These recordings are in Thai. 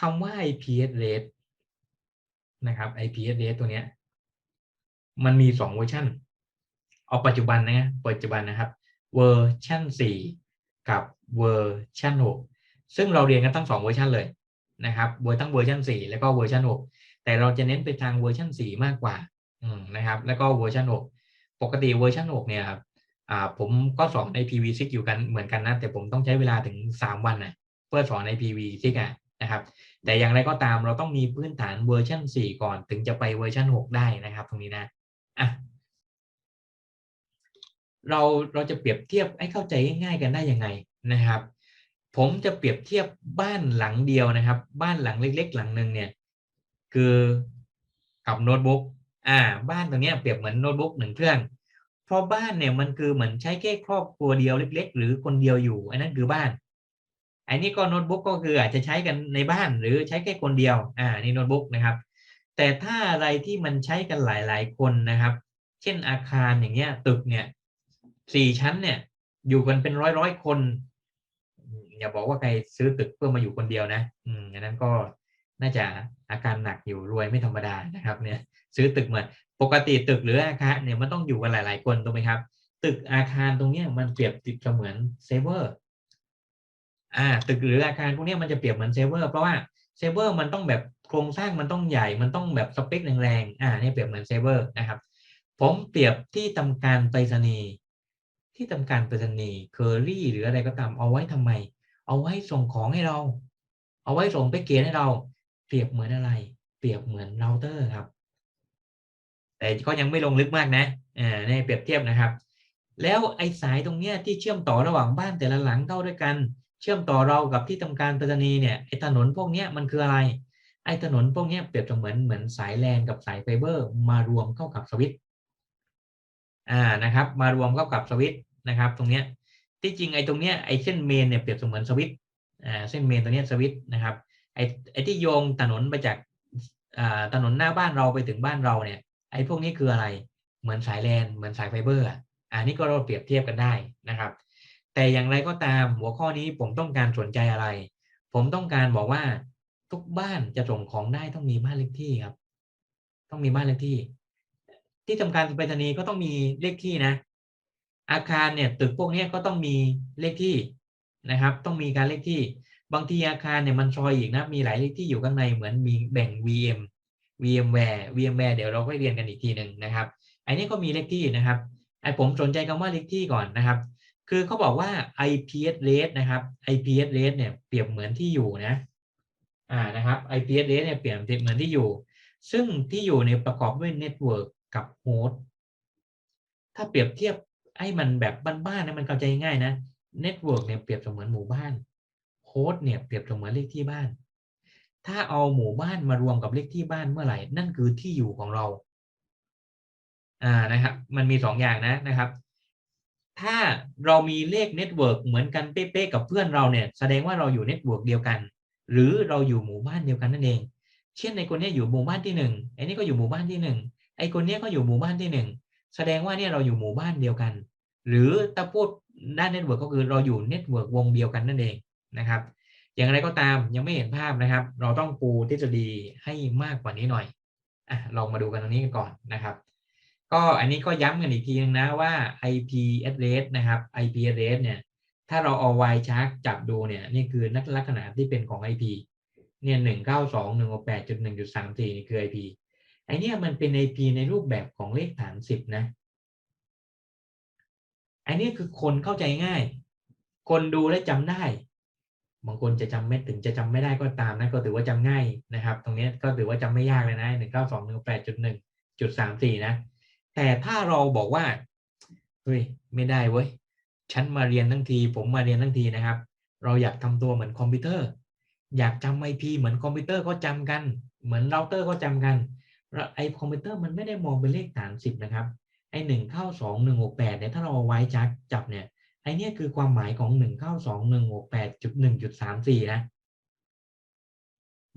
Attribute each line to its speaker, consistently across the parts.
Speaker 1: คำว่า IP address นะครับ IP address ตัวเนี้ย มันมีสองเวอร์ชันเอาปัจจุบันนะปัจจุบันนะครับ เวอร์ชัน4 กับเวอร์ชัน6 ซึ่งเราเรียนกันทั้งสองเวอร์ชันเลยนะครับเวอร์ทั้งเวอร์ชัน4 แล้วก็เวอร์ชัน6 แต่เราจะเน้นไปทางเวอร์ชัน4 มากกว่านะครับ แล้วก็เวอร์ชัน6 ปกติเวอร์ชัน6เนี่ยครับผมก็สอน IPv6 อยู่กันเหมือนกันนะ แต่ผมต้องใช้เวลาถึง 3 วันนะเพื่อสอน IPv6 อะนะครับ แต่อย่างไรก็ตามเราต้องมีพื้นฐานเวอร์ชัน4 ก่อน ถึงจะไปเวอร์ชัน6 ได้นะครับ ตรงนี้นะอะเราเราจะเปรียบเทียบให้เข้าใจง่ายๆกันได้ยังไงนะครับ ผมจะเปรียบเทียบบ้านหลังเดียวนะครับ บ้านหลังเล็ก ๆ หลังหนึ่งเนี่ย คือกับโน้ตบุ๊กอ่า บ้านตรงนี้เปรียบเหมือนโน้ตบุ๊กหนึ่งเครื่องเพราะบ้านเนี่ยมันคือเหมือนใช้แค่ครอบครัวเดียวเล็ก ๆ หรือคนเดียวอยู่อันนั้นคือบ้าน อันนี้ก็โน้ตบุ๊กก็คืออาจจะใช้กันในบ้านหรือใช้แค่คนเดียว อ่านี่โน้ตบุ๊กนะครับ แต่ถ้าอะไรที่มันใช้กันหลายๆคนนะครับ เช่นอาคารอย่างเงี้ยตึกเนี่ยสี่ชั้นเนี่ยอยู่กันเป็นร้อยร้อยคนอย่าบอกว่าใครซื้อตึกเพื่อมาอยู่คนเดียวนะ อืมอันนั้นก็น่าจะอาการหนักอยู่รวยไม่ธรรมดานะครับ เนี่ย ซื้อตึกมาปกติตึกหรืออาคารเนี่ยมันต้องอยู่กันหลาย ๆ คนถูกไหมครับ ตึกอาคารตรงเนี้ยมันเปรียบติดเสมือนเซเวอร์ อ่าตึกหรืออาคารพวกนี้มันจะเปรียบเหมือนเซเวอร์เพราะว่าเซเวอร์มันต้องแบบโครงสร้างมันต้องใหญ่ มันต้องแบบสเปคแรงๆ อ่าเนี่ยเปรียบเหมือนเซเวอร์นะครับ ผมเปรียบที่ทำการไปรษณีย์ที่ทำการไปรษณีย์เคอรี่หรืออะไรก็ตามเอาไว้ทำไม เอาไว้ส่งของให้เรา เอาไว้ส่งไปเกณฑ์ให้เรา เปรียบเหมือนอะไร เปรียบเหมือนเราเตอร์ครับ แต่ก็ยังไม่ลงลึกมากนะอ่านี่เปรียบเทียบนะครับ แล้วไอ้สายตรงเนี้ยที่เชื่อมต่อระหว่างบ้านแต่ละหลังเข้าด้วยกัน เชื่อมต่อเรากับที่ทำการไปรษณีย์เนี่ยไอ้ถนนพวกเนี้ยมันคืออะไร ไอ้ถนนพวกเนี้ยเปรียบเสมือนเหมือนสายแลนกับสายไฟเบอร์ มารวมเข้ากับสวิต์อ่านะครับ มารวมเข้ากับสวิต์นะครับ ตรงเนี้ยที่จริงไอ้ตรงเนี้ยไอ้เส้นเมนเนี่ยเปรียบเสมือนสวิต์อ่าเส้นเมนตัวเนี้ยสวิต์นะครับไอ้ไอ้ที่โยงถนนไปจากอ่าถนนหน้าบ้านเราไปถึงบ้านเราเนี่ย ไอ้พวกนี้คืออะไรเหมือนสายแลนเหมือนสายไฟเบอร์อะอันนี้ก็เราเปรียบเทียบกันได้นะครับ แต่อย่างไรก็ตามหัวข้อนี้ผมต้องการสนใจอะไร ผมต้องการบอกว่าทุกบ้านจะส่งของได้ต้องมีบ้านเลขที่ครับ ต้องมีบ้านเลขที่ ที่ทำการไปรษณีย์ก็ต้องมีเลขที่นะ อาคารเนี่ยตึกพวกนี้ก็ต้องมีเลขที่นะครับ ต้องมีการเลขที่ บางทีอาคารเนี่ยมันซอยอีกนะมีหลายเลขที่อยู่ข้างในเหมือนมีแบ่ง VM VMware VMware เดี๋ยวเราค่อยเรียนกันอีกทีหนึ่งนะครับ อันนี้ก็มีเลขที่นะครับไอผมสนใจคำว่าเลขที่ก่อนนะครับ คือเขาบอกว่า IP address นะครับ IP address เนี่ยเปรียบเหมือนที่อยู่นะอ่านะครับ IP address เนี่ยเปรียบเหมือนที่อยู่ ซึ่งที่อยู่เนี่ยประกอบด้วย network กับ host ถ้าเปรียบเทียบให้มันแบบบ้านๆนะมันเข้าใจง่ายนะ network เนี่ยเปรียบเสมือนหมู่บ้าน host เนี่ยเปรียบเสมือนเลขที่บ้าน ถ้าเอาหมู่บ้านมารวมกับเลขที่บ้านเมื่อไหร่ นั่นคือที่อยู่ของเราอ่านะครับ มันมีสองอย่างนะนะครับ ถ้าเรามีเลขเน็ตเวิร์กเหมือนกันเป๊ะๆกับเพื่อนเราเนี่ยแสดงว่าเราอยู่เน็ตเวิร์กเดียวกัน หรือเราอยู่หมู่บ้านเดียวกันนั่นเอง เช่นในคนนี้อยู่หมู่บ้านที่หนึ่งไอ้นี่ก็อยู่หมู่บ้านที่หนึ่งไอ้คนนี้ก็อยู่หมู่บ้านที่หนึ่งแสดงว่าเนี่ยเราอยู่หมู่บ้านเดียวกัน หรือถ้าพูดด้านเน็ตเวิร์กก็คือเราอยู่เน็ตเวิร์กวงเดียวกันนั่นเองนะครับอย่างไรก็ตามยังไม่เห็นภาพนะครับ เราต้องปูทฤษฎีให้มากกว่านี้หน่อยอะลองมาดูกันตรงนี้กันก่อนนะครับ ก็อันนี้ก็ย้ำกันอีกทีนึงนะว่า IP address นะครับ IP address เนี่ย ถ้าเราเอา Y chart จับดูเนี่ย นี่คือนักลักษณะที่เป็นของ IP เนี่ยหนึ่งเก้าสองหนึ่งแปดจุดหนึ่งจุดสามสี่นี่คือ IP ไอเนี่ยมันเป็น IP ในรูปแบบของเลขฐานสิบนะไอนี้คือคนเข้าใจง่าย คนดูและจำได้ บางคนจะจำไม่ถึงจะจำไม่ได้ก็ตามนะก็ถือว่าจำง่ายนะครับ ตรงนี้ก็ถือว่าจำไม่ยากเลยนะหนึ่งเก้าสองหนึ่งแปดจุดหนึ่งจุดสามสี่นะ แต่ถ้าเราบอกว่าเฮ้ยไม่ได้เว้ยฉันมาเรียนทั้งที ผมมาเรียนทั้งทีนะครับ เราอยากทำตัวเหมือนคอมพิวเตอร์ อยากจำไอพีเหมือนคอมพิวเตอร์ก็จำกัน เหมือนเราเตอร์ก็จำกันไอคอมพิวเตอร์มันไม่ได้มองเป็นเลขฐานสิบนะครับไอหนึ่งเข้าสองหนึ่งหกแปดเนี่ยถ้าเราเอาไว้จักจับเนี่ยไอเนี่ยคือความหมายของหนึ่งเข้าสองหนึ่งหกแปดจุดหนึ่งจุดสามสี่นะ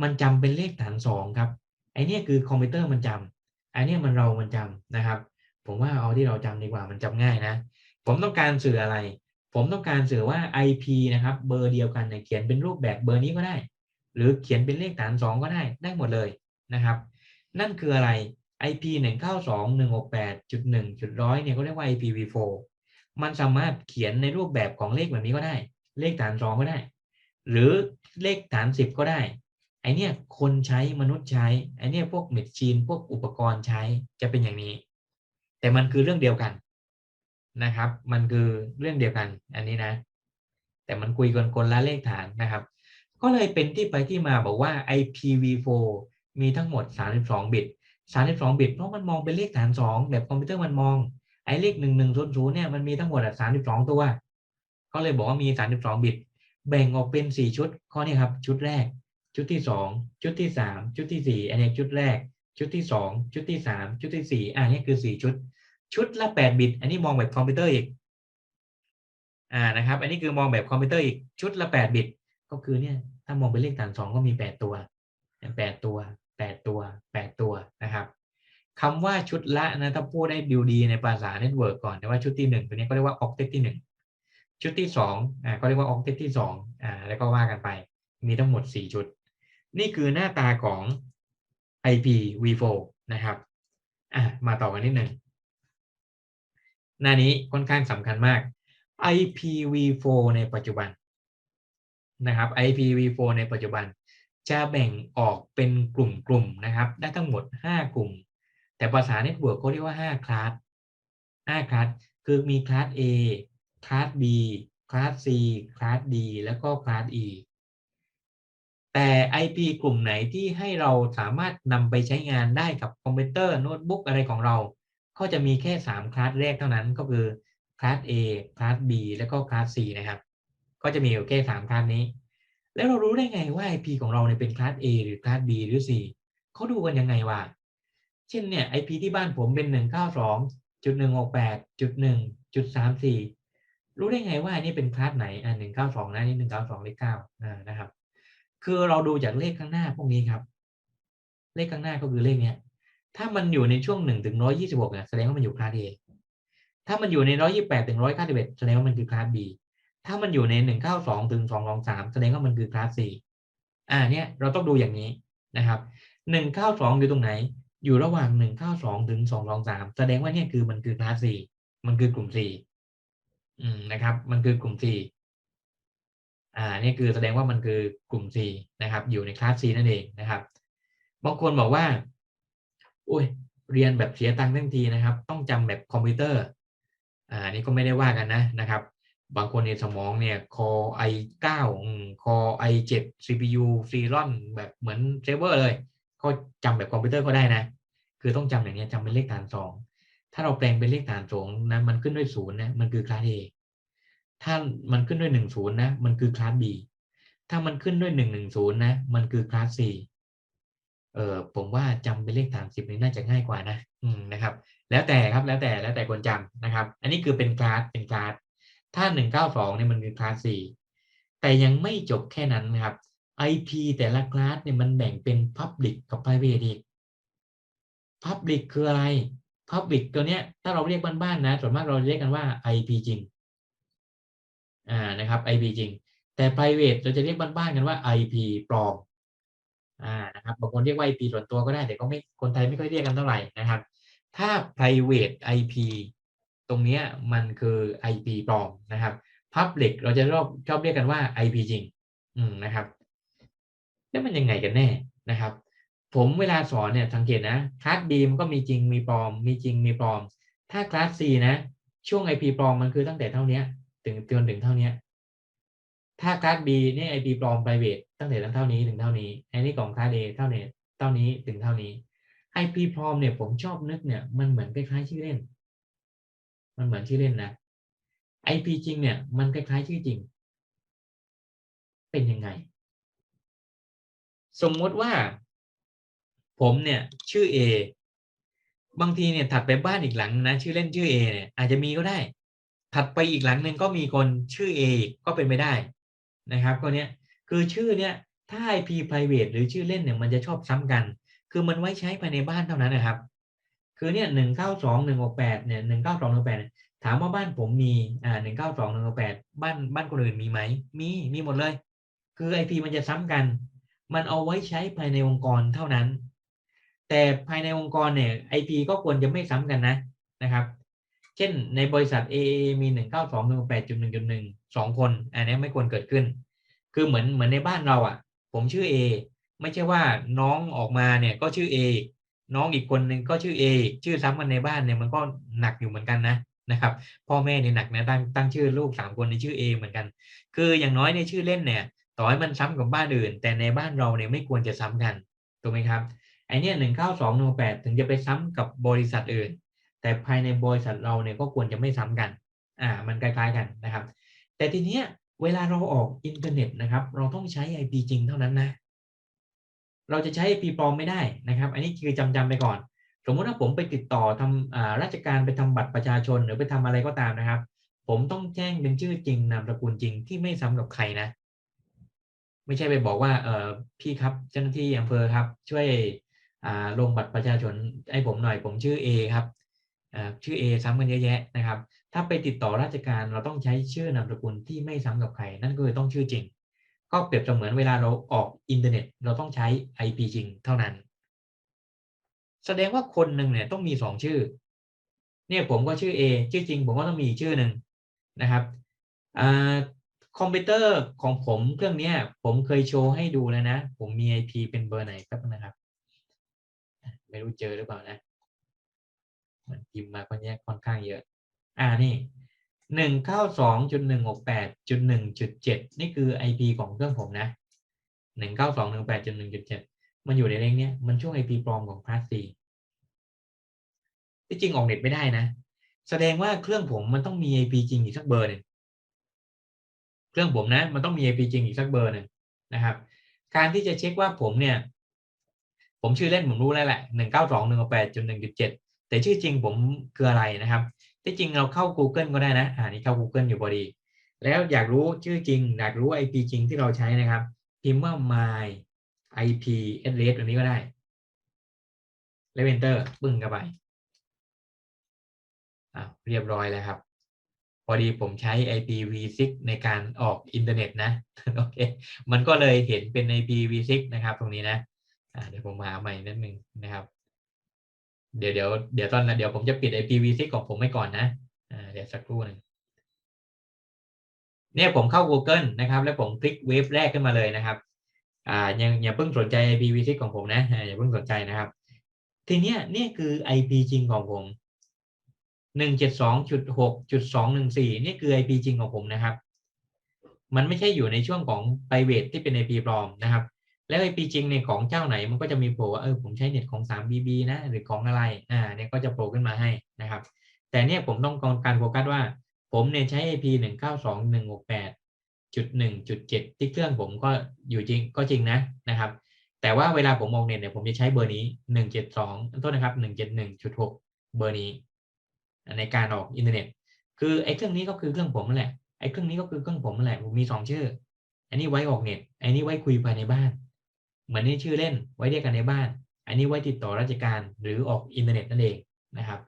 Speaker 1: มันจำเป็นเลขฐานสองครับไอเนี่ยคือคอมพิวเตอร์มันจำอันนี้มันเรามันจำนะครับ ผมว่าเอาที่เราจำดีกว่ามันจำง่ายนะ ผมต้องการสื่ออะไร ผมต้องการสื่อว่า IP นะครับเบอร์เดียวกันเนี่ยเขียนเป็นรูปแบบเบอร์นี้ก็ได้ หรือเขียนเป็นเลขฐานสองก็ได้ได้หมดเลยนะครับ นั่นคืออะไร IP 1 9 2 1 6 8จุด1จุดร้อยเนี่ยเขาเรียกว่า IPv4 มันสามารถเขียนในรูปแบบของเลขแบบนี้ก็ได้ เลขฐานสองก็ได้ หรือเลขฐานสิบก็ได้ไอเนี่ยคนใช้มนุษย์ใช้ไอเนี่ยพวกเมชชีนพวกอุปกรณ์ใช้จะเป็นอย่างนี้ แต่มันคือเรื่องเดียวกันนะครับ มันคือเรื่องเดียวกันอันนี้นะ แต่มันคุยกันคนละเลขฐานนะครับ ก็เลยเป็นที่ไปที่มาบอกว่า IPv4 มีทั้งหมด 32 บิต 32 บิต เพราะมันมองเป็นเลขฐาน 2 แบบคอมพิวเตอร์มันมองไอ้เลข 1100เนี่ยมันมีทั้งหมด32 ตัว ก็เลยบอกว่ามี 32 บิต แบ่งออกเป็น 4 ชุด ข้อนี้ครับ ชุดแรก ชุดที่ 2 ชุดที่ 3 ชุดที่ 4 อันนี้ชุดแรก ชุดที่2ชุดที่3ชุดที่4อ่านี่คือ4ชุด ชุดละ8บิต อันนี้มองแบบคอมพิวเตอร์อีกอ่านะครับ อันนี้คือมองแบบคอมพิวเตอร์อีกชุดละ8บิต ก็คือเนี่ยถ้ามองเป็นเลขฐาน2ก็มี8ตัว8ตัว8ตัว8ตัวนะครับคำว่าชุดละนะถ้าพูดได้ดูดีในภาษาเน็ตเวิร์กก่อนแต่ว่าชุดที่หนึ่งตัวนี้ก็เรียกว่าออกเท t ที่หนึ่งชุดที่สองอ่าก็เรียกว่าออกเท t ที่สองอ่าแล้วก็ว่ากันไป มีทั้งหมดสี่ชุด นี่คือหน้าตาของ IPv4 นะครับอ่ามาต่อกันนิดหนึ่งหน้านี้ค่อนข้างสำคัญมาก IPv4 ในปัจจุบันนะครับ IPv4 ในปัจจุบัน จะแบ่งออกเป็นกลุ่มๆนะครับ ได้ทั้งหมด 5 กลุ่ม แต่ภาษาเน็ตเวิร์กเขาเรียกว่า 5 คลาส5คลาสคือมีคลาส A คลาส B คลาส C คลาส D แล้วก็คลาส E แต่ IP กลุ่มไหนที่ให้เราสามารถนำไปใช้งานได้กับคอมพิวเตอร์โน้ตบุ๊กอะไรของเรา ก็จะมีแค่ 3 คลาสแรกเท่านั้นก็คือคลาส A คลาส B แล้วก็คลาส C นะครับ ก็จะมีอยู่แค่3คลาสนี้ แล้วเรารู้ได้ไงว่า IP ของเราเนี่ยเป็นคลาส A หรือคลาส B หรือ C เขาดูกันยังไงวะเช่นเนี่ย IP ที่บ้านผมเป็นหนึ่งเก้าสองจุดหนึ่งหกแปดจุดหนึ่งจุดสามสี่รู้ได้ไงว่านี่เป็นคลาสไหนอ่าหนึ่งเก้าสองนะนี่หนึ่งเก้าสองเลขเก้าอ่านะครับ คือเราดูจากเลขข้างหน้าพวกนี้ครับ เลขข้างหน้าก็คือเลขเนี้ย ถ้ามันอยู่ในช่วงหนึ่งถึงร้อยยี่สิบหกเนี่ยแสดงว่ามันอยู่คลาส A ถ้ามันอยู่ในร้อยยี่แปดถึงร้อยเก้าสิบเอ็ดแสดงว่ามันคือคลาส B ถ้ามันอยู่ในหนึ่งเก้าสองถึงสองสองสามแสดงว่ามันคือคลาส C อ่าเนี่ยเราต้องดูอย่างนี้นะครับหนึ่งเก้าสองอยู่ตรงไหน อยู่ระหว่างหนึ่งเข้าสองถึงสองสองสามแสดงว่าเนี่ยคือมันคือคลาสสี่มันคือกลุ่มสี่อืมนะครับ มันคือกลุ่มสี่ อ่านี่คือแสดงว่ามันคือกลุ่มสี่นะครับ อยู่ในคลาสสี่นั่นเองนะครับ บางคนบอกว่าอุ้ยเรียนแบบเสียตังค์ทั้งทีนะครับ ต้องจำแบบคอมพิวเตอร์อ่านี่ก็ไม่ได้ว่ากันนะนะครับ บางคนในสมองเนี่ย Core i9 Core i7 CPU Celeron แบบเหมือนเซเวอร์เลย ก็จำแบบคอมพิวเตอร์ก็ได้นะ คือต้องจำอย่างนี้จำเป็นเลขฐานสองถ้าเราแปลงเป็นเลขฐานสองนะมันขึ้นด้วยศูนย์นะมันคือคลาส A ถ้ามันขึ้นด้วยหนึ่งศูนย์นะ มันคือคลาส B ถ้ามันขึ้นด้วยหนึ่งหนึ่งศูนย์นะ มันคือคลาส C เออผมว่าจำเป็นเลขฐานสิบนี้น่าจะง่ายกว่านะ อืมนะครับ แล้วแต่ครับแล้วแต่แล้วแต่คนจำนะครับ อันนี้คือเป็นคลาสเป็นคลาส ถ้าหนึ่งเก้าสองเนี่ยมันคือคลาส C แต่ยังไม่จบแค่นั้นนะครับ IP แต่ละคลาสเนี่ยมันแบ่งเป็น Public กับ Private อีก Public คืออะไร Public ตัวเนี้ยถ้าเราเรียกบ้านๆนะส่วนมากเราเรียกกันว่า IP จริง อ่านะครับ IP จริง แต่ private เราจะเรียกบ้านๆกันว่า IP ปลอมอ่านะครับบางคนเรียกว่า IP ส่วนตัวก็ได้ แต่ก็ไม่คนไทยไม่ค่อยเรียกกันเท่าไหร่นะครับ ถ้า private IP ตรงเนี้ยมันคือ IP ปลอมนะครับ Public เราจะชอบชอบเรียกกันว่า IP จริงอืมนะครับแล้วมันยังไงกันแน่นะครับ ผมเวลาสอนเนี่ยสังเกตนะคลาส B มันก็มีจริงมีปลอม มีจริงมีปลอม ถ้าคลาส C นะ ช่วง IP ปลอมมันคือตั้งแต่เท่านี้ ถึงจนถึงเท่านี้ถ้าคลาส B นี่ IP ปลอม private ตั้งแต่เท่านี้ถึงเท่านี้อันนี้ของคลาส A เท่านี้เท่านี้ถึงเท่านี้ IP ปลอมเนี่ยผมชอบนึกเนี่ยมันเหมือนคล้ายๆชื่อเล่น มันเหมือนชื่อเล่นนะ IP จริงเนี่ยมันคล้ายๆชื่อจริง เป็นยังไง สมมติว่า ผมเนี่ยชื่อ A บางทีเนี่ยถัดไปบ้านอีกหลังนะชื่อเล่นชื่อ A เนี่ยอาจจะมีก็ได้ ถัดไปอีกหลังหนึ่งก็มีคนชื่อ A ก็เป็นไปได้นะครับก็เนี้ยคือชื่อเนี้ยถ้า IP private หรือชื่อเล่นเนี่ยมันจะชอบซ้ำกัน คือมันไว้ใช้ภายในบ้านเท่านั้นนะครับ คือเนี่ยหนึ่งเก้าสองหนึ่งหกแปดเนี่ยหนึ่งเก้าสองหนึ่งแปดถามว่าบ้านผมมีอ่าหนึ่งเก้าสองหนึ่งหกแปดบ้านบ้านคนอื่นมีไหม มีมีหมดเลย คือ IP มันจะซ้ำกัน มันเอาไว้ใช้ภายในองค์กรเท่านั้น แต่ภายในองค์กรเนี่ย IP ก็ควรจะไม่ซ้ำกันนะนะครับ เช่นในบริษัท A มี1 9 2 1 8 1 1 1 2คน อันนี้ไม่ควรเกิดขึ้น คือเหมือนเหมือนในบ้านเราอะ ผมชื่อ A ไม่ใช่ว่าน้องออกมาเนี่ยก็ชื่อ A น้องอีกคนหนึ่งก็ชื่อ A ชื่อซ้ำกันในบ้านเนี่ยมันก็หนักอยู่เหมือนกันนะนะครับ พ่อแม่เนี่ยหนักนะตั้งตั้งชื่อลูกสามคนในชื่อ A เหมือนกัน คืออย่างน้อยในชื่อเล่นเนี่ยต่อให้มันซ้ำกับบ้านอื่น แต่ในบ้านเราเนี่ยไม่ควรจะซ้ำกันถูกไหมครับไอเนี่ยหนึ่งเก้าสองหนึ่งแปดถึงจะไปซ้ำกับบริษัทอื่น แต่ภายในบริษัทเราเนี่ยก็ควรจะไม่ซ้ำกัน อ่า มันคล้ายๆกันนะครับ แต่ทีเนี้ยเวลาเราออกอินเทอร์เน็ตนะครับ เราต้องใช้ IP จริงเท่านั้นนะ เราจะใช้ IP ปลอมไม่ได้นะครับ อันนี้คือจำจำไปก่อน สมมติว่าผมไปติดต่อทำอ่าราชการไปทำบัตรประชาชนหรือไปทำอะไรก็ตามนะครับ ผมต้องแจ้งเป็นชื่อจริงนามสกุลจริงที่ไม่ซ้ำกับใครนะ ไม่ใช่ไปบอกว่าเออพี่ครับเจ้าหน้าที่อำเภอครับ ช่วยอ่าลงบัตรประชาชนให้ผมหน่อยผมชื่อ A ครับ ชื่อ A ซ้ำกันเยอะแยะนะครับ ถ้าไปติดต่อราชการเราต้องใช้ชื่อนามสกุลที่ไม่ซ้ำกับใคร นั่นก็คือต้องชื่อจริง ก็เปรียบเสมือนเวลาเราออกอินเทอร์เน็ต เราต้องใช้ IP จริงเท่านั้น แสดงว่าคนหนึ่งเนี่ยต้องมีสองชื่อ เนี่ยผมก็ชื่อ A ชื่อจริง ผมก็ต้องมีชื่อหนึ่งนะครับอ่าคอมพิวเตอร์ของผมเครื่องนี้ผมเคยโชว์ให้ดูแล้วนะ ผมมี IP เป็นเบอร์ไหนแป๊บนะครับ ไม่รู้เจอหรือเปล่านะ หมันพิมพ์มาคนนี้ค่อนข้างเยอะ อ่านี่หนึ่งเก้าสองจุดหนึ่งหกแปดจุดหนึ่งจุดเจ็ดนี่คือ IP ของเครื่องผมนะหนึ่งเก้าสองหนึ่งแปดจุดหนึ่งจุดเจ็ดมันอยู่ในเลขเนี้ยมันช่วง IP ปลอมของคลาส C ที่จริงออกเน็ตไม่ได้นะ แสดงว่าเครื่องผมมันต้องมี IP จริงอีกสักเบอร์หนึ่งเครื่องผมนะ มันต้องมี IP จริงอีกสักเบอร์หนึ่งนะครับ การที่จะเช็คว่าผมเนี่ย ผมชื่อเล่นผมรู้แล้วแหละหนึ่งเก้าสองหนึ่งแปดจุดหนึ่งจุดเจ็ด แต่ชื่อจริงผมคืออะไรนะครับ ที่จริงเราเข้า Google ก็ได้นะอ่านี่เข้า Google อยู่พอดี แล้วอยากรู้ชื่อจริง อยากรู้ IP จริงที่เราใช้นะครับพิมพ์ว่า my IP address ตัวนี้ก็ได้แล้ว enter ปึ้งเข้าไปอ่าเรียบร้อยแล้วครับ พอดีผมใช้ IPv6 ในการออกอินเทอร์เน็ตนะโอเคมันก็เลยเห็นเป็น IPv6 นะครับ ตรงนี้นะอ่าเดี๋ยวผมหาใหม่นิดนึงนะครับ เดี๋ยวเดี๋ยวเดี๋ยวตอนนั้นเดี๋ยวผมจะปิด IPv6 ของผมไว้ก่อนนะเดี๋ยวสักครู่หนึงเนี่ยผมเข้า Google นะครับ แล้วผมคลิกเว็บแรกขึ้นมาเลยนะครับอ่ายังอย่าเพิ่งสนใจ IPv6 ของผมนะอย่าเพิ่งสนใจนะครับ ทีเนี้ยเนี่ยคือ IP จริงของผมหนึ่งเจ็ดสองจุดหกจุดสองหนึ่งสี่นี่คือ IP จริงของผมนะครับ มันไม่ใช่อยู่ในช่วงของ private ที่เป็น IP ปลอมนะครับ แล้ว IP จริงเนี่ยของเจ้าไหนมันก็จะมีโผล่ว่าเออผมใช้เน็ตของ 3BB นะหรือของอะไรอ่าเนี่ยก็จะโผล่ขึ้นมาให้นะครับ แต่เนี่ยผมต้องการโฟกัสว่า ผมเนี่ยใช้ IP หนึ่งเก้าสองหนึ่งหกแปดจุดหนึ่งจุดเจ็ดที่เครื่องผมก็อยู่จริงก็จริงนะนะครับ แต่ว่าเวลาผมมองเน็ตเนี่ยผมจะใช้เบอร์นี้หนึ่งเจ็ดสองโทษนะครับหนึ่งเจ็ดหนึ่งจุดหกเบอร์นี้ ในการออกอินเทอร์เน็ต คือไอ้เครื่องนี้ก็คือเครื่องผมนั่นแหละไอ้เครื่องนี้ก็คือเครื่องผมนั่นแหละผมมีสองชื่อ อันนี้ไว้ออกเน็ตอันนี้ไว้คุยภายในบ้าน เหมือนนี่ชื่อเล่นไว้เรียกกันในบ้าน อันนี้ไว้ติดต่อราชการหรือออกอินเทอร์เน็ตนั่นเองนะครับ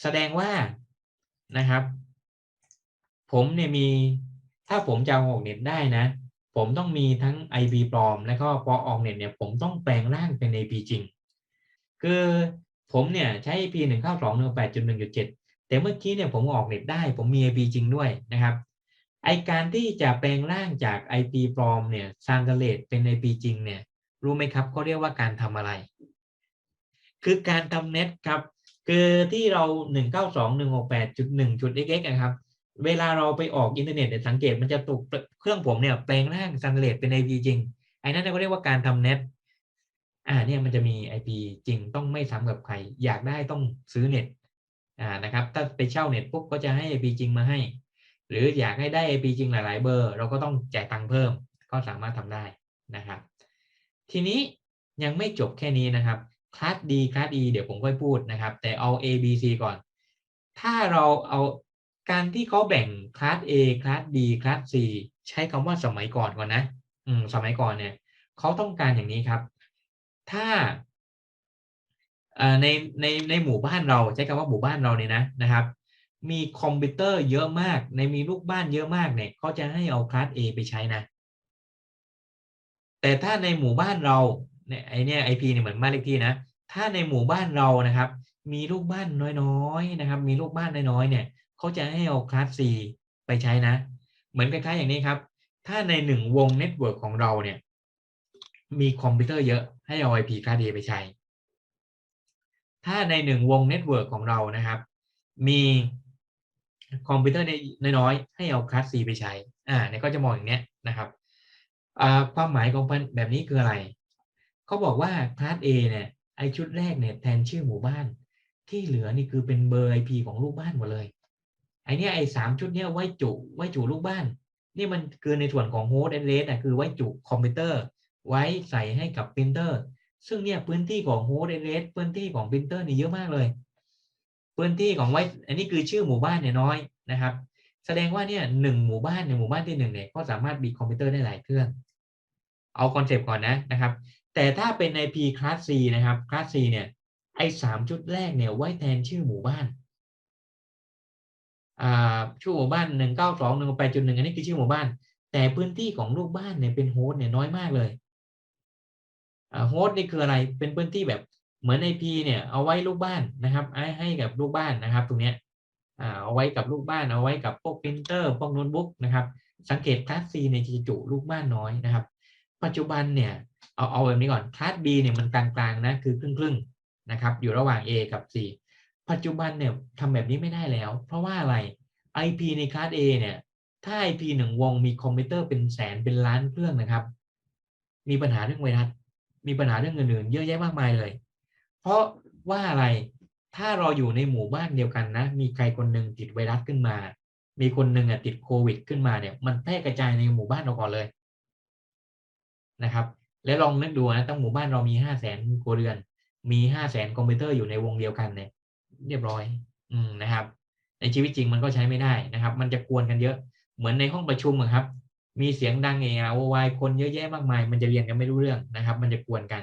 Speaker 1: แสดงว่านะครับ ผมเนี่ยมีถ้าผมจะออกเน็ตได้นะ ผมต้องมีทั้ง IP ปลอม และก็พอออกเน็ตเนี่ยผมต้องแปลงร่างเป็น IP จริง คือผมเนี่ยใช้ IP หนึ่งเก้าสองหนึ่งแปดจุดหนึ่งจุดเจ็ดแต่เมื่อกี้เนี่ยผมออกเน็ตได้ ผมมี IP จริงด้วยนะครับ ไอการที่จะแปลงร่างจาก IP ปลอมเนี่ยซานเดเลตเป็น IP จริงเนี่ยรู้ไหมครับเขาเรียกว่าการทำอะไร คือการทำเน็ตครับ คือที่เราหนึ่งเก้าสองหนึ่งหกแปดจุดหนึ่งจุดเล็กนะครับ เวลาเราไปออกอินเทอร์เน็ตเนี่ยสังเกตมันจะตกเครื่องผมเนี่ยแปลงร่างซานเดเลตเป็น IP จริง ไอ้นั่นเขาเรียกว่าการทำเน็ตอ่าเนี่ยมันจะมี IP จริงต้องไม่ซ้ำกับใคร อยากได้ต้องซื้อเน็ตอ่านะครับ ถ้าไปเช่าเน็ตปุ๊บก็จะให้ IP จริงมาให้ หรืออยากให้ได้ IP จริงหลายๆเบอร์ เราก็ต้องจ่ายตังค์เพิ่ม ก็สามารถทำได้นะครับ ทีนี้ยังไม่จบแค่นี้นะครับคลาส D คลาส E เดี๋ยวผมค่อยพูดนะครับ แต่เอา A B C ก่อน ถ้าเราเอาการที่เขาแบ่งคลาส A คลาส D คลาส C ใช้คำว่าสมัยก่อนก่อนนะอืมสมัยก่อนเนี่ยเขาต้องการอย่างนี้ครับ ถ้าในในในหมู่บ้านเราใช้คำว่าหมู่บ้านเราเนี่ยนะนะครับ มีคอมพิวเตอร์เยอะมาก ในมีลูกบ้านเยอะมากเนี่ยเขาจะให้เอาคลาส A ไปใช้นะ แต่ถ้าในหมู่บ้านเราเนี่ยไอเนี่ยไอพีเนี่ยเหมือนบ้านเลขที่นะ ถ้าในหมู่บ้านเรานะครับ มีลูกบ้านน้อยๆนะครับ มีลูกบ้านน้อยๆเนี่ยเขาจะให้เอาคลาส C ไปใช้นะ เหมือนคล้ายๆอย่างนี้ครับ ถ้าในหนึ่งวงเน็ตเวิร์กของเราเนี่ยมีคอมพิวเตอร์เยอะให้เอา IP คลาส A ไปใช้ ถ้าในหนึ่งวงเน็ตเวิร์กของเรานะครับ มี คอมพิวเตอร์น้อยๆให้เอาคลาส C ไปใช้อ่าเนี่ยก็จะมองอย่างเนี้ยนะครับอ่าความหมายของแบบนี้คืออะไร เขาบอกว่าคลาส A เนี่ยไอชุดแรกเนี่ยแทนชื่อหมู่บ้าน ที่เหลือนี่คือเป็นเบอร์ IP ของลูกบ้านหมดเลย ไอเนี้ยไอสามชุดเนี้ยไว้จุไว้จุลูกบ้าน นี่มันคือในส่วนของโฮสต์แอดเดรสนะคือไว้จุคอมพิวเตอร์ ไว้ใส่ให้กับปรินเตอร์ ซึ่งเนี่ยพื้นที่ของโฮสต์แอดเดสพื้นที่ของปรินเตอร์นี่เยอะมากเลย พื้นที่ของไว้อันนี้คือชื่อหมู่บ้านเนี่ยน้อยนะครับ แสดงว่าเนี่ยหนึ่งหมู่บ้านในหมู่บ้านที่หนึ่งเนี่ยก็สามารถมีคอมพิวเตอร์ได้หลายเครื่อง เอาคอนเซปต์ก่อนนะนะครับ แต่ถ้าเป็น IP คลาส C นะครับคลาส C เนี่ยไอ้สามชุดแรกเนี่ยไว้แทนชื่อหมู่บ้านอ่าชื่อหมู่บ้านหนึ่งเก้าสองหนึ่งแปดจุดหนึ่งอันนี้คือชื่อหมู่บ้าน แต่พื้นที่ของลูกบ้านเนี่ยเป็นโฮสต์เนี่ยน้อยมากเลยอ่าโฮสต์นี่คืออะไรเป็นพื้นที่แบบ เหมือน IP เนี่ยเอาไว้ลูกบ้านนะครับให้กับลูกบ้านนะครับ ตรงเนี้ยเอาไว้กับลูกบ้านเอาไว้กับพวกปรินเตอร์พวกโน้ตบุ๊กนะครับ สังเกตคลาส C เนี่ยจะจุลูกบ้านน้อยนะครับ ปัจจุบันเนี่ยเอาเอาแบบนี้ก่อนคลาส B เนี่ยมันกลางๆนะคือครึ่งๆนะครับ อยู่ระหว่าง A กับ C ปัจจุบันเนี่ยทำแบบนี้ไม่ได้แล้ว เพราะว่าอะไร IP ในคลาส A เนี่ยถ้า IP หนึ่งวงมีคอมพิวเตอร์เป็นแสนเป็นล้านเครื่องนะครับ มีปัญหาเรื่องไวรัสมีปัญหาเรื่องอื่นๆเยอะแยะมากมายเลย เพราะว่าอะไรถ้าเราอยู่ในหมู่บ้านเดียวกันนะ มีใครคนหนึ่งติดไวรัสขึ้นมา มีคนหนึ่งอะติดโควิดขึ้นมาเนี่ย มันแพร่กระจายในหมู่บ้านเราก่อนเลยนะครับ แล้วลองนึกดูนะตั้งหมู่บ้านเรามีห้าแสนครัวเรือน มีห้าแสนคอมพิวเตอร์อยู่ในวงเดียวกันเนี่ย เรียบร้อย อืมนะครับ ในชีวิตจริงมันก็ใช้ไม่ได้นะครับ มันจะกวนกันเยอะ เหมือนในห้องประชุมอะครับ มีเสียงดังเออโอวายคนเยอะแยะมากมาย มันจะเรียนกันไม่รู้เรื่องนะครับ มันจะกวนกัน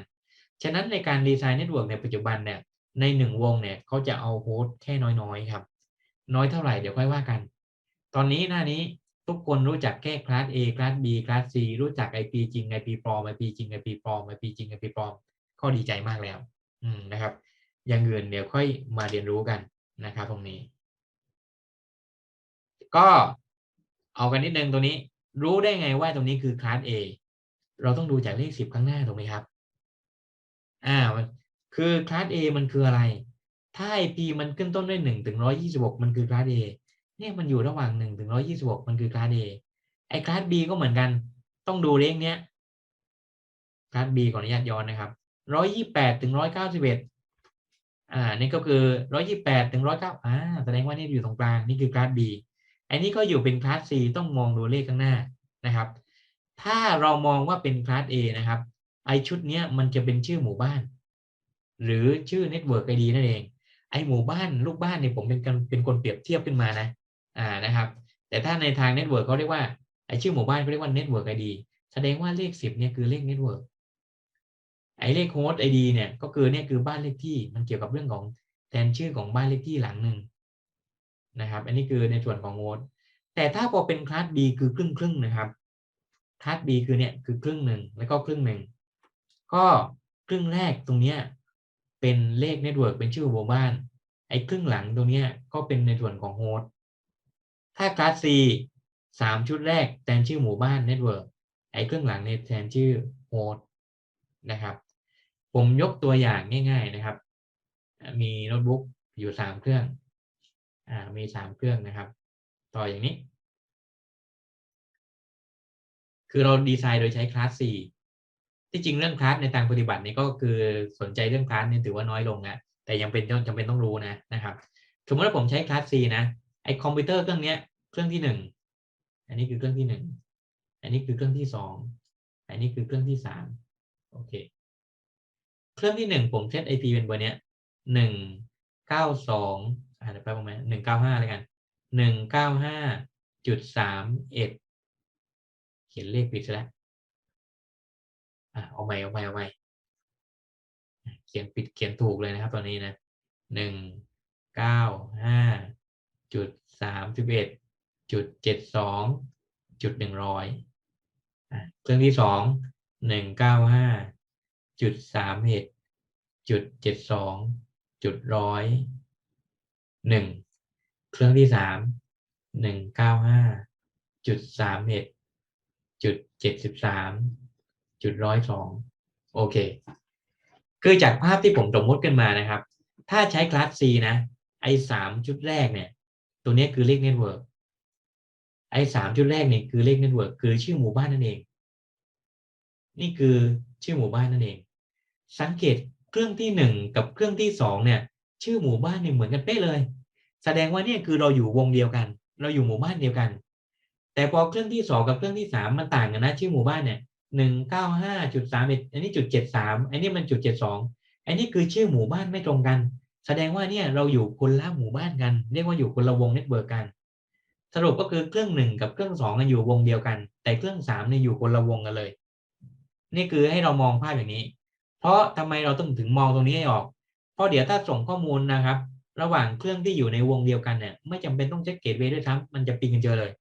Speaker 1: ฉะนั้นในการดีไซน์เน็ตเวิร์กในปัจจุบันเนี่ยในหนึ่งวงเนี่ยเขาจะเอาโฮสต์แค่น้อยๆครับ น้อยเท่าไหร่เดี๋ยวค่อยว่ากัน ตอนนี้หน้านี้ทุกคนรู้จักแค่คลาส A คลาส B คลาส C รู้จัก IP จริง IP ปลอม IP จริง IP ปลอม IP จริง IP ปลอมก็ดีใจมากแล้วอืมนะครับ อย่างอื่นเดี๋ยวค่อยมาเรียนรู้กันนะครับตรงนี้ ก็เอากันนิดนึงตรงนี้ รู้ได้ไงว่าตรงนี้คือคลาส A เราต้องดูจากเลขสิบข้างหน้าถูกไหมครับ อ่าคือคลาส A มันคืออะไร ถ้า IP มันขึ้นต้นด้วยหนึ่งถึงร้อยี่สิบหกมันคือคลาส A เนี่ยมันอยู่ระหว่างหนึ่งถึงร้อยี่สิบหกมันคือคลาส A ไอ้คลาส B ก็เหมือนกัน ต้องดูเลขเนี้ยคลาส B ขออนุญาตย้อนนะครับร้อยี่แปดถึงร้อยเก้าสิบเอ็ดอ่านี่ก็คือร้อยี่แปดถึงร้อยเก้าอ่าแสดงว่านี่อยู่ตรงกลางนี่คือคลาส B อันนี้ก็อยู่เป็นคลาส C ต้องมองดูเลขข้างหน้านะครับ ถ้าเรามองว่าเป็นคลาส A นะครับ ไอชุดเนี้ยมันจะเป็นชื่อหมู่บ้าน หรือชื่อเน็ตเวิร์กไอดีนั่นเอง ไอหมู่บ้านลูกบ้านเนี่ยผมเป็นคนเป็นคนเปรียบเทียบขึ้นมานะอ่านะครับ แต่ถ้าในทางเน็ตเวิร์กเขาเรียกว่าไอชื่อหมู่บ้านเขาเรียกว่าเน็ตเวิร์กไอดีแสดงว่าเลขสิบเนี่ยคือเลขเน็ตเวิร์กไอเลขโฮสต์ไอดีเนี่ยก็คือเนี่ยคือบ้านเลขที่มันเกี่ยวกับเรื่องของแทนชื่อของบ้านเลขที่หลังหนึ่งนะครับ อันนี้คือในส่วนของโฮสต์แต่ถ้าพอเป็นคลาส B คือครึ่งครึ่งนะครับคลาส B คือเนี่ยคือครึ่งหนึ่งแล้วก็ครึ่งหนึ่ง ก็ครึ่งแรกตรงเนี้ยเป็นเลขเน็ตเวิร์กเป็นชื่อหมู่บ้าน ไอ้ครึ่งหลังตรงเนี้ยก็เป็นในส่วนของโฮสต์ถ้าคลาส C สามชุดแรกแทนชื่อหมู่บ้านเน็ตเวิร์กไอ้ครึ่งหลังเนี่ยแทนชื่อโฮสต์นะครับ ผมยกตัวอย่างง่าย ๆนะครับ มีโน้ตบุ๊กอยู่สามเครื่องอ่ามีสามเครื่องนะครับ ต่ออย่างนี้ คือเราดีไซน์โดยใช้คลาส C ที่จริงเรื่องคลาสในทางปฏิบัตินี่ก็คือสนใจเรื่องคลาสนี่ถือว่าน้อยลงนะแต่ยังเป็นจำเป็นต้องรู้นะนะครับ สมมติว่าผมใช้คลาส C นะไอคอมพิวเตอร์เครื่องเนี้ยเครื่องที่หนึ่งอันนี้คือเครื่องที่หนึ่งอันนี้คือเครื่องที่สองอันนี้คือเครื่องที่สามโอเค เครื่องที่หนึ่งผมเซต IP เป็นเบอร์เนี้ยหนึ่งเก้าสองอ่าเดี๋ยวแป๊บนึงนะหนึ่งเก้าห้าเลยกันหนึ่งเก้าห้าจุดสามเอ็ดเขียนเลขผิดซะแล้วอะ เอาใหม่เอาใหม่เอาใหม่เขียนผิดเขียนถูกเลยนะครับตอนนี้นะหนึ่งเก้าห้าจุดสามสิบเอ็ดจุดเจ็ดสองจุดหนึ่งร้อยเครื่องที่สองหนึ่งเก้าห้าจุดสามเอ็ดจุดเจ็ดสองจุดร้อยหนึ่งเครื่องที่สามหนึ่งเก้าห้าจุดสามเอ็ดจุดเจ็ดสิบสาม จุดร้อยสองโอเค คือจากภาพที่ผมสมมติขึ้นมานะครับ ถ้าใช้คลาส C นะไอ้สามชุดแรกเนี่ย ตัวนี้คือเลขเน็ตเวิร์กไอ้สามชุดแรกเนี่ยคือเลขเน็ตเวิร์กคือชื่อหมู่บ้านนั่นเอง นี่คือชื่อหมู่บ้านนั่นเอง สังเกตเครื่องที่หนึ่งกับเครื่องที่สองเนี่ย ชื่อหมู่บ้านเนี่ยเหมือนกันเป๊ะเลย แสดงว่าเนี่ยคือเราอยู่วงเดียวกัน เราอยู่หมู่บ้านเดียวกัน แต่พอเครื่องที่สองกับเครื่องที่สามมันต่างกันนะ ชื่อหมู่บ้านเนี่ย หนึ่งเก้าห้าจุดสามเอ็ดอันนี้จุดเจ็ดสามอันนี้มันจุดเจ็ดสองอันนี้คือชื่อหมู่บ้านไม่ตรงกัน แสดงว่าเนี่ยเราอยู่คนละหมู่บ้านกัน เรียกว่าอยู่คนละวงเน็ตเวิร์กกัน สรุปก็คือเครื่องหนึ่งกับเครื่องสองกันอยู่วงเดียวกัน แต่เครื่องสามเนี่ยอยู่คนละวงกันเลย นี่คือให้เรามองภาพอย่างนี้ เพราะทำไมเราต้องถึงมองตรงนี้ให้ออก เพราะเดี๋ยวถ้าส่งข้อมูลนะครับ ระหว่างเครื่องที่อยู่ในวงเดียวกันเนี่ยไม่จำเป็นต้องเช็คเกตเวย์ด้วยซ้ำมันจะปิงกันเจอเลย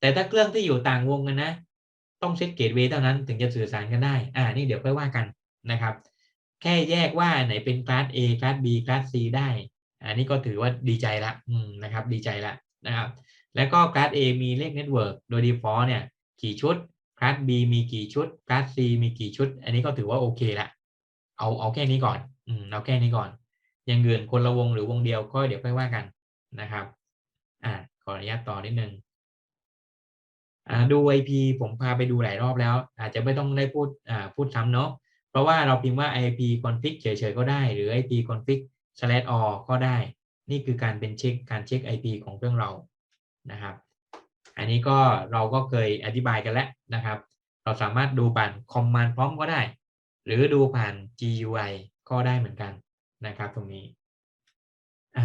Speaker 1: แต่ถ้าเครื่องที่อยู่ต่างวงกันนะ ต้องเช็คเกตเวย์เท่านั้นถึงจะสื่อสารกันได้ อ่า นี่เดี๋ยวค่อยว่ากันนะครับ แค่แยกว่าไหนเป็นคลาส A คลาส B คลาส C ได้ อันนี้ก็ถือว่าดีใจละอืมนะครับ ดีใจละนะครับ แล้วก็คลาส A มีเลขเน็ตเวิร์กโดย default เนี่ยกี่ชุด คลาส B มีกี่ชุด คลาส C มีกี่ชุด อันนี้ก็ถือว่าโอเคละ เอาเอาแค่นี้ก่อน อืม เอาแค่นี้ก่อน อย่างอื่นคนละวงหรือวงเดียวก็เดี๋ยวค่อยว่ากันนะครับ อ่า ขออนุญาตต่อนิดนึง ดู IP ผมพาไปดูหลายรอบแล้ว อาจจะไม่ต้องได้พูดพูดซ้ำเนาะเพราะว่าเราพิมพ์ว่า IP config เฉยๆก็ได้ หรือ IP config slash all ก็ได้ นี่คือการเป็นเช็คการเช็ค IP ของเครื่องเรานะครับ อันนี้ก็เราก็เคยอธิบายกันแล้วนะครับ เราสามารถดูผ่าน command prompt ก็ได้ หรือดูผ่าน GUI ก็ได้เหมือนกันนะครับ ตรงนี้อะ